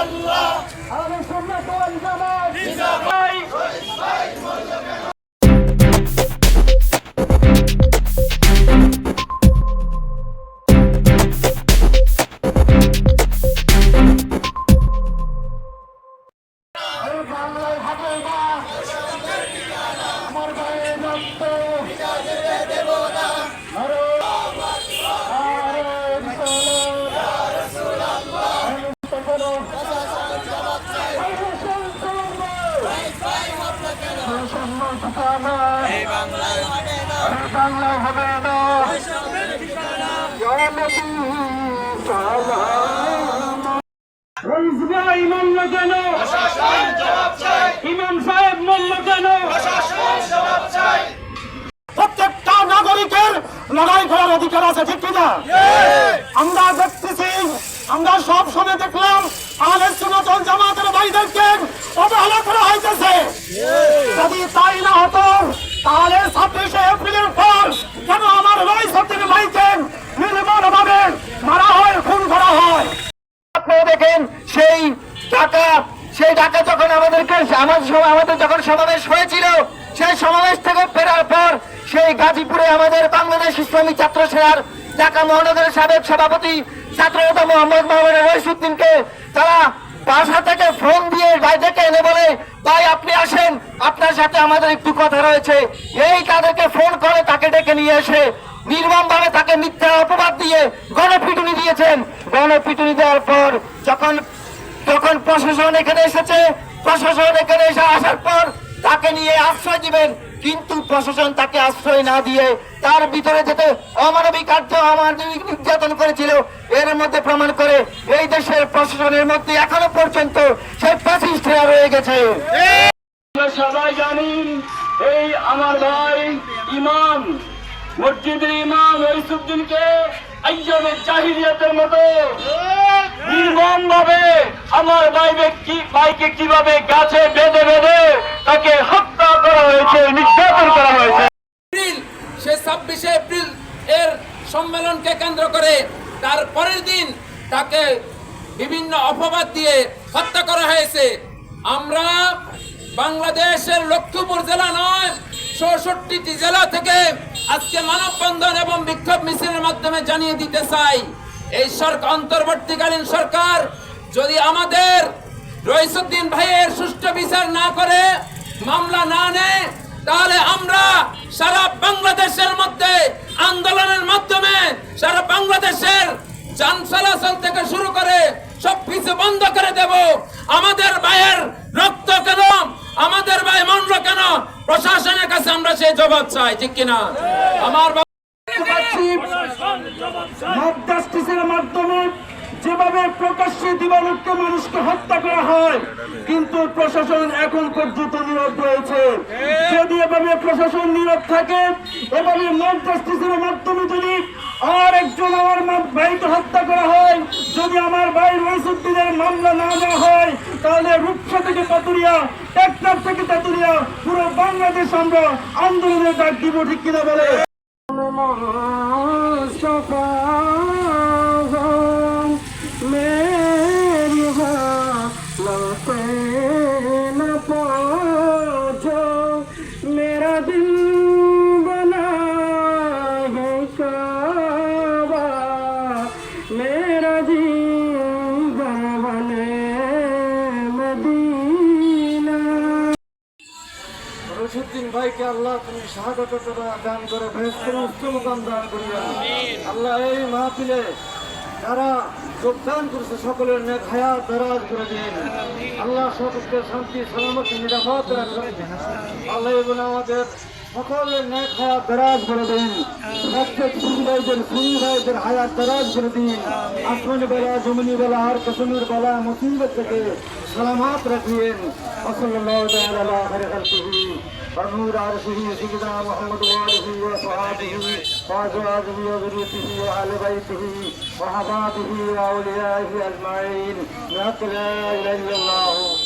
আমি সুন্নাত ওয়াল জামাত জিন্দাবাদ বাংলায় হাতে প্রত্যেকটা নাগরিকের লড়াই করার অধিকার আছে, ঠিক কিনা? আমরা দেখতেছি, আমরা সব সময় দেখলাম আহলে সুন্নাত জামাতের ভাইদেরকে অবহেলা করা হইতেছে। যদি তাই না হতো তাহলে ছাব্বিশে এপ্রিলের পর কেন আমার ভাই সত্যের ভাইকে নির্মল ভাবে মারা হয়, খুন করা হয়। আপনারা দেখেন, সেই টাকা সেই টাকা যখন আমাদেরকে সম- আমাদের যখন সমাবেশ হয়েছিল, সেই সমাবেশ থেকে ফেরার পর সেই গাজীপুরে আমাদের বাংলাদেশ ইসলামী ছাত্র সেনার ঢাকা মহানগরের সাবেক সভাপতি ছাত্রনেতা মোহাম্মদ মোহাম্মদ রইসুদ্দিনকে তারা বাসা থেকে ফোন দিয়ে বাইরেকে এনে বলে ভাই আপনি আসেন আপনার সাথে আমাদের একটু কথা রয়েছে। এই তাদেরকে ফোন করে তাকে ডেকে নিয়ে এসে নির্মম ভাবে তাকে মিথ্যা অপবাদ দিয়ে গণপিটুনি দিয়েছেন। গণপিটুনি দেওয়ার পর যখন যখন প্রশাসন এখানে এসেছে, প্রশাসন এখানে এসে আসার পর তাকে নিয়ে আশ্রয় দিবেন। কিন্তু প্রশাসন তাকে আশ্রয় না দিয়ে তার ভিতরে যেতে অমানবিক কার্য, অমানবিক নির্যাতন করেছিল। এর মধ্যে প্রমাণ করে এই দেশের প্রশাসনের মধ্যে এখনও পর্যন্ত সেই প্যাসিস্টরা রয়ে গেছে। সবাই জানি এই আমার ভাই ইমাম, মসজিদের ইমাম আইজমের জাহিরিয়াতের মতো নির্মম ভাবে আমার ভাইকে কি ভাইকে কীভাবে গাছে বেঁধে বেঁধে তাকে হত্যা করা হয়েছে, নির্যাতন করা হয়েছে। সে ছাব্বিশে এপ্রিল এর সম্মেলনকে কেন্দ্র করে তার পরের দিন তাকে বিভিন্ন অপবাদ দিয়ে হত্যা করা হয়েছে। আমরা বাংলাদেশের লক্ষ্মীপুর জেলা নয়, চৌষট্টিটি জেলা থেকে আজকে মানববন্ধন এবং বিক্ষোভ মিছিলের মাধ্যমে জানিয়ে দিতে চাই, এই সরকার, অন্তর্বর্তীকালীন সরকার যদি আমাদের রইসুদ্দিন ভাইয়ের সুষ্ঠু বিচার না করে, মামলা না নেয়, তাহলে আমরা সারা বাংলাদেশের মধ্যে আন্দোলনের মাধ্যমে সারা বাংলাদেশের যান চলাচল থেকে শুরু করে সব কিছু বন্ধ করে দেব। আমাদের ভাইয়ের রক্ত কেন আমাদের ভাই মন্ড কেন প্রশাসনের কাছে আমরা সেই জবাব চাই, ঠিক কিনা? আমার মাধ্যমে যেভাবে প্রকাশ্যে দিবালোককে মানুষকে হত্যা করা হয়, কিন্তু প্রশাসন এখন পর্যন্ত নীরব রয়েছে। যদি এভাবে প্রশাসন নীরব থাকে, এভাবে মব জাস্টিসের মাধ্যমে যদি আর একজন আমার ভাইকে হত্যা করা হয়, যদি আমার ভাই রইসুদ্দিনের মামলা না দেওয়া হয় তাহলে রূপসা থেকে পাতুরিয়া টেকনাফ থেকে তাতুরিয়া পুরো বাংলাদেশ আমরা আন্দোলনের ডাক দিব, ঠিক কিনা বলে রশিদ্দিন ভাইকে আল্লাহ তুমি শাহাদত দান করে ভেস্তের উচ্চ মুকাম দান করিয়া আল্লাহ এই মাহফিলে যারা যোগদান করেছে সকলের নেক হায়াত দরাজ করে দিন। আল্লাহ সকলকে শান্তি সালামতি নিরাপদ আল্লাহ এবং আমাদের সকলের নেক হায়াত দরাজ করে দিন। প্রত্যেক সুবিধাইদের সুবিধাইদের হায়াত দরাজ করে দিন। আসমানি বেলা জমিনি বেলা আর কসমির বেলা মুসিবত থেকে সালামাত রাখিয়েন। ওসল্লাল্লাহু তাআলা আলা খায়রি খালকিহি। ونور عرشه سيدنا محمد وآله وصحابه وأزواجه وذريته وأهل بيته وحبابه وأوليائه أجمعين بحق لا إله إلا الله